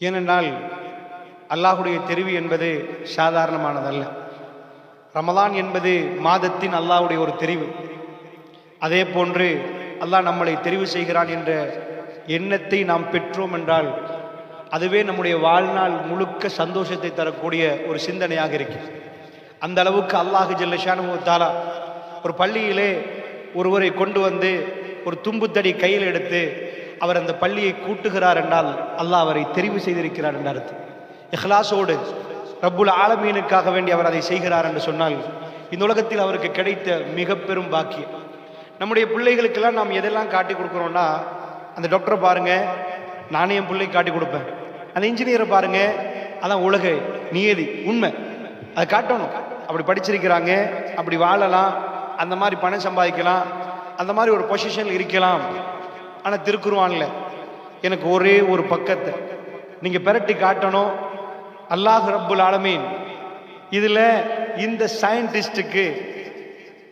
ஏனென்றால் அல்லாஹுடைய தெரிவு என்பது சாதாரணமானதல்ல. ரமதான் என்பது மாதத்தின் அல்லாஹுடைய ஒரு தெரிவு. அதே போன்று அல்லாஹ் நம்மளை தெரிவு செய்கிறான் என்ற எண்ணத்தை நாம் பெற்றோம் என்றால் அதுவே நம்முடைய வாழ்நாள் முழுக்க சந்தோஷத்தை தரக்கூடிய ஒரு சிந்தனையாக இருக்கு அந்த அளவுக்கு அல்லாஹு ஜல்லஷானு தாலா ஒரு பள்ளியிலே ஒருவரை கொண்டு வந்து ஒரு தும்புத்தடி கையில் எடுத்து அவர் அந்த பள்ளியை கூட்டுகிறார் என்றால் அல்லாஹ் அவரை தெரிவு செய்திருக்கிறார் என்ற அர்த்தம். இஹ்லாசோடு ரப்புல் ஆலமீனுக்காக வேண்டி அவர் அதை செய்கிறார் என்று சொன்னால் இந்த உலகத்தில் அவருக்கு கிடைத்த மிக பெரும் பாக்கியம். நம்முடைய பிள்ளைகளுக்கெல்லாம் நாம் எதெல்லாம் காட்டி கொடுக்குறோம்னா அந்த டாக்டரை பாருங்க நானே என் பிள்ளைக்கு காட்டி கொடுப்பேன். அந்த இன்ஜினியரை பாருங்க அதான் உலக நியதி உண்மை. அதை காட்டணும். அப்படி படிச்சிருக்கிறாங்க அப்படி வாழலாம் அந்த மாதிரி பணம் சம்பாதிக்கலாம் அந்த மாதிரி ஒரு பொசிஷனில் இருக்கலாம். ஆனால் திருக்குருவான்ல எனக்கு ஒரே ஒரு பக்கத்தை. நீங்கள் பெரட்டி காட்டணும். அல்லாஹ் ரப்புல் ஆலமீன். இதில் இந்த சயின்டிஸ்டுக்கு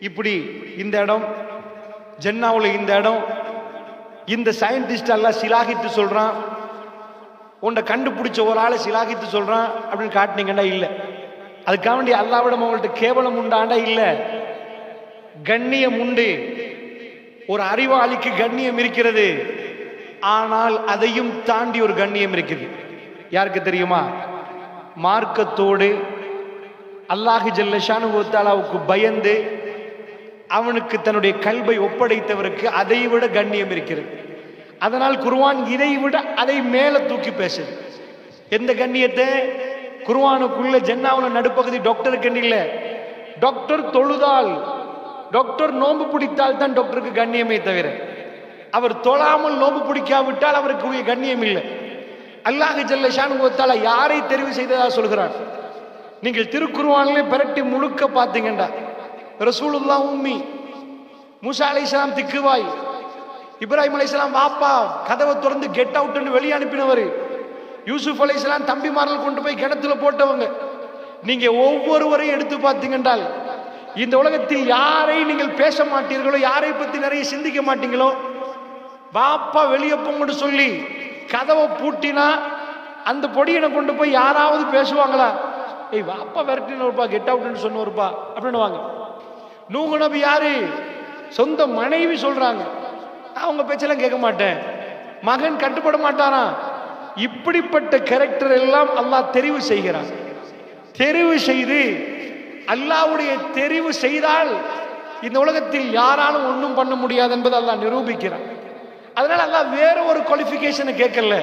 இப்படி இந்த இடம் ஜென்னாவில் இந்த இடம் இந்த சயின்டிஸ்ட் எல்லாம் சிலாகித்து சொல்றான். உன்னை கண்டுபிடிச்ச ஒரு ஆளை சிலாகித்து சொல்றான் அப்படின்னு காட்டினீங்கன்னா இல்லை. அதுக்காக வேண்டி அல்லாவிடம் அவங்கள்ட்ட கேவலம் உண்டாண்டா இல்லை? கண்ணியம் உண்டு. ஒரு அறிவாளிக்கு கண்ணியம் இருக்கிறது. ஆனால் அதையும் தாண்டி ஒரு கண்ணியம் இருக்குது. யாருக்கு தெரியுமா? மார்க்கத்தோடு அல்லாஹு ஜல்லஷானு தாலாவுக்கு பயந்து அவனுக்கு தன்னுடைய கல்வை ஒப்படைத்தவருக்கு அதை விட கண்ணியம் இருக்கிறது. அதனால் குருவான் இதை விட அதை மேல தூக்கி பேசுது. எந்த கண்ணியத்தை? குருவானுக்குள்ள ஜன்னாவுல நடுப்பகுதி டாக்டருக்கு இல்லை டாக்டர் தொழுதால் டாக்டர் நோன்பு பிடித்தால் தான் டாக்டருக்கு கண்ணியமே தவிர அவர் தொழாமல் நோன்பு பிடிக்காவிட்டால் அவருக்கு கண்ணியம் இல்லை. அல்லாஹ் ஜல்லஷானு யாரை தெரிவு செய்ததா சொல்கிறார்? நீங்கள் திருக்குருவானிலே பிரட்டி முழுக்க பார்த்தீங்கண்டா. ரசூலுல்லா உம்மி மூசா அலைஹிஸ்ஸலாம் திக்குவாய் இப்ராஹிம் அலைஹிஸ்ஸலாம் வாப்பா கதவை திறந்து கெட் அவுட்னு வெளியே அனுப்பினவர் யூசுப் அலைஹிஸ்ஸலாம் தம்பிமார்கள் கொண்டு போய் கிணத்துல போட்டவங்க. நீங்க ஒவ்வொருவரையும் எடுத்து பார்த்தீங்கன்றால் இந்த உலகத்தில் யாரை நீங்கள் பேச மாட்டீர்களோ யாரை பத்தி நிறைய சிந்திக்க மாட்டீங்களோ வாப்பா வெளியே போங்கன்னு சொல்லி கதவை பூட்டினா அந்த பொடியனை கொண்டு போய் யாராவது பேசுவாங்களா? ஏய் வாப்பா ஒருப்பா கெட் அவுட்னு சொன்னவருப்பா அப்படின்னு வாங்க. நூகு நபி யாரு? சொந்த மனைவி சொல்றாங்க. அவங்க பேச்செல்லாம் கேட்க மாட்டேன். மகன் கட்டுப்பட மாட்டாராம் இப்படிப்பட்ட கேரக்டர் எல்லாம் அல்லாஹ் தெரிவு செய்கிறான். தெரிவு செய்து அல்லாஹ்வுடைய தெரிவு செய்தால் இந்த உலகத்தில் யாராலும் ஒன்றும் பண்ண முடியாது என்பதை அல்லாஹ் நிரூபிக்கிறான். அதனால அல்லாஹ் வேற ஒரு குவாலிஃபிகேஷனை கேட்கல.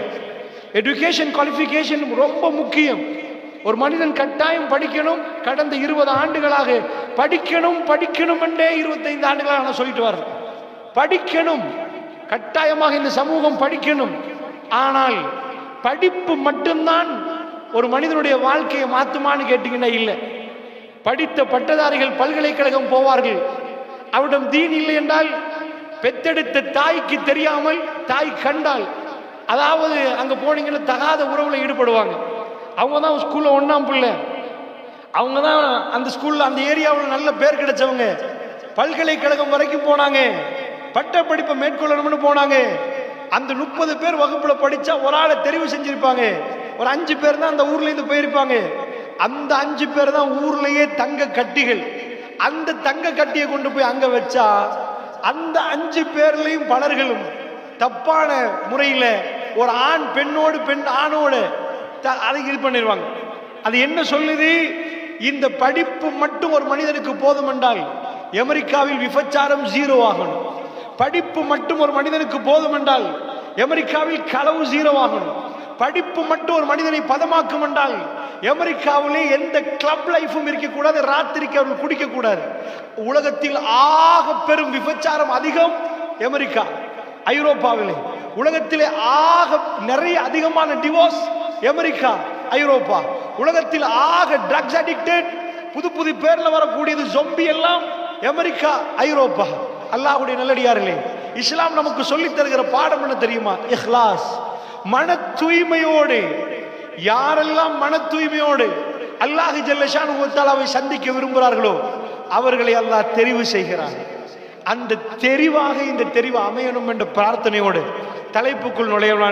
எஜுகேஷன் குவாலிஃபிகேஷன் ரொம்ப முக்கியம். ஒரு மனிதன் கட்டாயம் படிக்கணும். கடந்த இருபது ஆண்டுகளாக படிக்கணும் படிக்கணும் என்றே இருபத்தைந்து ஆண்டுகளாக நான் சொல்லிட்டு வர்றேன். படிக்கணும். கட்டாயமாக இந்த சமூகம் படிக்கணும். ஆனால் படிப்பு மட்டும்தான் ஒரு மனிதனுடைய வாழ்க்கையை மாத்துமான்னு கேட்டீங்கன்னா இல்லை. படித்த பட்டதாரிகள் பல்கலைக்கழகம் போவார்கள். அவரிடம் தீன் இல்லை என்றால் பெத்தெடுத்த தாய்க்கு தெரியாமல் தாய் கண்டால் அதாவது அங்க போனீங்கன்னா தகாத உறவுல ஈடுபடுவாங்க. அவங்க தான் ஸ்கூல்ல ஒன்றாம் பிள்ளை. அவங்க தான் அந்த ஸ்கூல்ல அந்த ஏரியாவில் நல்ல பேர் கிடைச்சவங்க. பல்கலைக்கழகம் வரைக்கும் போனாங்க. பட்ட படிப்பை மேற்கொள்ளணும்னு போனாங்க. அந்த முப்பது பேர் வகுப்புல படிச்சா ஒரு ஆளை தெரிவு செஞ்சிருப்பாங்க. ஒரு அஞ்சு பேர் தான் அந்த ஊர்ல இருந்து போயிருப்பாங்க. அந்த அஞ்சு பேர் தான் ஊர்லயே தங்க கட்டிகள். அந்த தங்க கட்டியை கொண்டு போய் அங்க வச்சா அந்த அஞ்சு பேர்லயும் பலர்களும் தப்பான முறையில ஒரு ஆண் பெண்ணோடு பெண் ஆணோடு த- அதை இது பண்ணிடுவாங்க அது என்ன சொல்லுது? இந்த படிப்பு மட்டும் ஒரு மனிதனுக்கு போதும் என்றால் அமெரிக்காவில் விபச்சாரம் ஜீரோ ஆகணும். படிப்பு மட்டும் ஒரு மனிதனுக்கு போதும் என்றால் அமெரிக்காவில் களவு ஜீரோ ஆகணும். படிப்பு மட்டும் ஒரு மனிதனை பதமாக்கும் என்றால் அமெரிக்காவிலே எந்த கிளப் லைஃபும் இருக்கக்கூடாது ராத்திரிக்கு அவர்கள் குடிக்கக்கூடாது. உலகத்தில் ஆக பெரும் விபச்சாரம் அதிகம் அமெரிக்கா ஐரோப்பாவிலே. உலகத்திலே ஆக நிறைய அதிகமான டிவோர்ஸ் அமெரிக்கா ஐரோப்பா. உலகத்தில் ஆக ட்ரக்ஸ் அடிக்டட் புது புது பேர்ல வரக்கூடியது ஜொம்பி எல்லாம் அமெரிக்கா ஐரோப்பா. அல்லாஹ்வுடைய நல்லடியார்களே இஸ்லாம் நமக்கு சொல்லித் தருகிற பாடம் என்ன தெரியுமா? இஹ்லாஸ். மன தூய்மையோடு யாரெல்லாம் மன தூய்மையோடு அல்லாஹ் ஜல்லஷான் தாலாவை சந்திக்க விரும்புகிறார்களோ அவர்களை அல்லாஹ் தெரிவு செய்கிறார் அந்த தெரிவாக இந்த தெரிவு அமையணும் என்ற பிரார்த்தனையோடு தலைப்புக்குள் நுழையலாம்